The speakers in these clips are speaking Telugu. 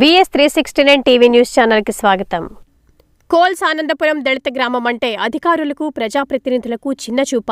VS three sixty nine TV news ఛానల్కి స్వాగతం. కోల్స్ ఆనందపురం దళిత గ్రామం అంటే అధికారులకు ప్రజాప్రతినిధులకు చిన్న చూప.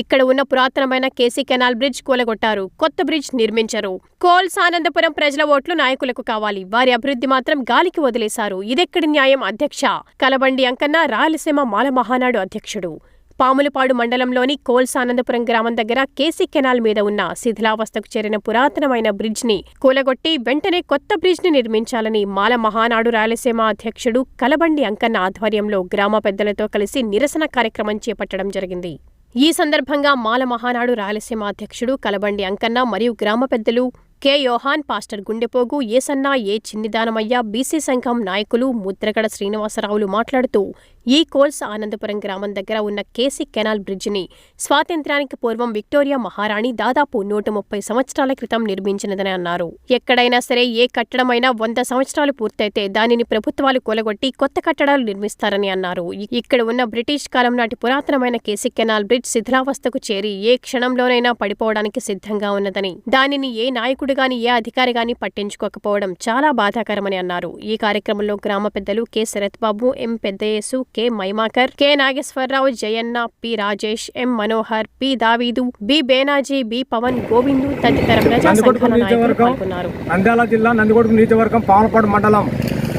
ఇక్కడ ఉన్న పురాతనమైన కేసీ కెనాల్ బ్రిడ్జ్ కూలగొట్టారు. కొత్త బ్రిడ్జ్ నిర్మించరు. కోల్స్ ఆనందపురం ప్రజల ఓట్లు నాయకులకు కావాలి. వారి అభివృద్ధి మాత్రం గాలికి వదిలేశారు. ఇదెక్కడి న్యాయం అధ్యక్ష? కలబండి అంకన్న రాయలసీమ మాల మహానాడు అధ్యక్షుడు. పాములపాడు మండలంలోని కోల్సానందపురం గ్రామం దగ్గర కేసీ కెనాల్ మీద ఉన్న శిథిలావస్థకు చేరిన పురాతనమైన బ్రిడ్జ్ని కూలగొట్టి వెంటనే కొత్త బ్రిడ్జ్ని నిర్మించాలని మాల మహానాడు రాయలసీమ అధ్యక్షుడు కలబండి అంకన్న ఆధ్వర్యంలో గ్రామ పెద్దలతో కలిసి నిరసన కార్యక్రమం చేపట్టడం జరిగింది. ఈ సందర్భంగా మాల మహానాడు రాయలసీమ అధ్యక్షుడు కలబండి అంకన్న మరియు గ్రామ పెద్దలు K. Yohan pastor Gundepogu Esanna A Chinnidanamayya BC సంఘం నాయకులు ముద్రగడ శ్రీనివాసరావులు మాట్లాడుతూ ఈ కోల్స్ ఆనందపురం గ్రామం దగ్గర ఉన్న కేసీ కెనాల్ బ్రిడ్జిని స్వాతంత్ర్యానికి పూర్వం విక్టోరియా మహారాణి దాదాపు నూట ముప్పై సంవత్సరాల క్రితం నిర్మించినదని అన్నారు. ఎక్కడైనా సరే ఏ కట్టడమైనా వంద సంవత్సరాలు పూర్తయితే దానిని ప్రభుత్వాలు కూలగొట్టి కొత్త కట్టడాలు నిర్మిస్తారని అన్నారు. ఇక్కడ ఉన్న బ్రిటిష్ కాలం నాటి పురాతనమైన కేసీ కెనాల్ బ్రిడ్జ్ శిథిలావస్థకు చేరి ఏ క్షణంలోనైనా పడిపోవడానికి సిద్ధంగా ఉన్నదని దానిని ఏ నాయకుడు గాని ఏ అధికారి గాని పట్టించుకోకపోవడం చాలా బాధాకరమని అన్నారు. ఈ కార్యక్రమంలో గ్రామ పెద్దలు K. Sarath Babu M. Peddayesu K Maimakar K Nageswararao Jayanna P Rajesh M Manohar P Daveedu B Benaji B Pavan Govindu తదితర ప్రజా నందికొట్టు సంఘాల నాయకులు నియోజకవర్గం పాల్గొన్నారు నంద్యాల జిల్లా నందికొట్టు నియోజకవర్గం పావనపాడు మండలం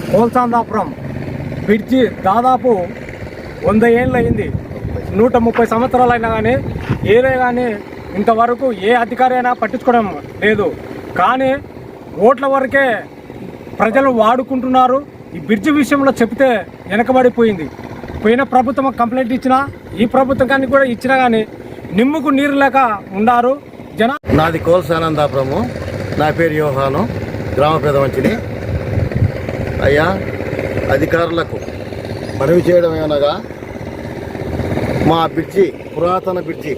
కోల్సాందాపురం బ్రిడ్జి దాదాపు వంద ఏళ్ళు అయింది నూట ముప్పై సంవత్సరాలు అయినా కానీ ఏదే కానీ ఇంతవరకు ఏ అధికారి అయినా పట్టించుకోవడం లేదు కానీ ఓట్ల వరకే ప్రజలు వాడుకుంటున్నారు ఈ బ్రిడ్జి విషయంలో చెప్తే వెనకబడిపోయింది. పోయిన ప్రభుత్వం కంప్లైంట్ ఇచ్చినా ఈ ప్రభుత్వం కానీ కూడా ఇచ్చినా కానీ నిమ్ముకు నీరు లేక ఉన్నారు జన నాది కోల్సానందాపురము నా పేరు యోహాను. గ్రామ పెదవంచిని అయ్యా అధికారులకు మనవి చేయడం ఏమనగా మా బ్రిడ్జి పురాతన బ్రిడ్జి.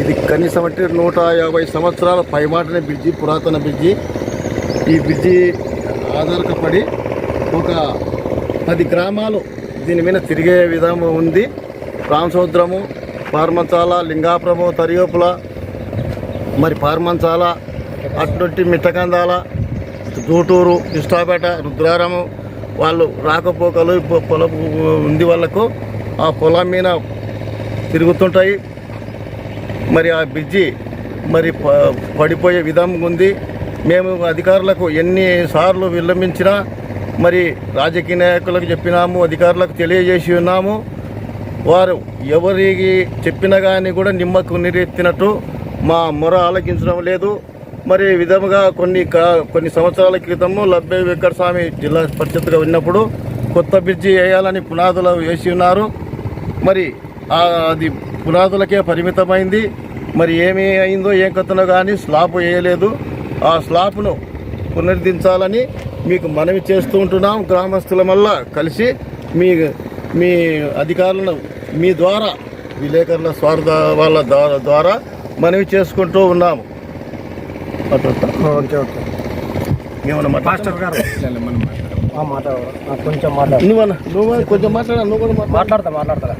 ఇది కనీసం అంటే నూట యాభై సంవత్సరాల పైమాటనే బ్రిడ్జి పురాతన బ్రిడ్జి. ఈ బ్రిడ్జి ఆధారపడి ఒక పది గ్రామాలు దీని మీద తిరిగే విధం ఉంది. రామసముద్రము పార్మంచాల లింగాపురము తరియోపుల మరి పార్మంచాల అటువంటి మిట్టకందాల జూటూరు ఇష్టాపేట రుద్రారము వాళ్ళు రాకపోకలు పొలం ఉంది వాళ్ళకు. ఆ పొలం మీద తిరుగుతుంటాయి. మరి ఆ బ్రిడ్జి మరి ప- పడిపోయే విధంగా ఉంది. మేము అధికారులకు ఎన్నిసార్లు విలంబించినా మరి రాజకీయ నాయకులకు చెప్పినాము అధికారులకు తెలియజేసి ఉన్నాము. వారు ఎవరికి చెప్పినా కానీ కూడా నిమ్మకు నీరెత్తినట్టు మా మొర ఆలకించడం లేదు. మరి విధముగా కొన్ని కా- కొన్ని సంవత్సరాల క్రితము లబ్బే వెంకటస్వామి జిల్లా పరిషత్గా ఉన్నప్పుడు కొత్త బ్రిడ్జి వేయాలని పునాదులు వేసి ఉన్నారు. మరి అది పునాదులకే పరిమితమైంది. మరి ఏమి అయిందో ఏం కథనో కానీ స్లాబ్ వేయలేదు. ఆ స్లాబ్ను పునరుద్ధరించాలని మీకు మనవి చేస్తూ ఉంటున్నాం గ్రామస్తుల వల్ల కలిసి మీ మీ అధికారులను మీ ద్వారా విలేకరుల స్వార్థ వాళ్ళ ద్వారా ద్వారా మనవి చేసుకుంటూ ఉన్నాము. మాట్లాడతా? ఓకే ఓకే ఏమన్నా మాట్లాడతా? మాస్టర్ గారు. ఆ, మాట్లాడు ఆ, కొంచెం మాట్లాడు. నువ్వన్నా నువ్వు కొంచెం మాట్లాడా నువ్వు కూడా మాట్లాడు. మాట్లాడతా మాట్లాడతా.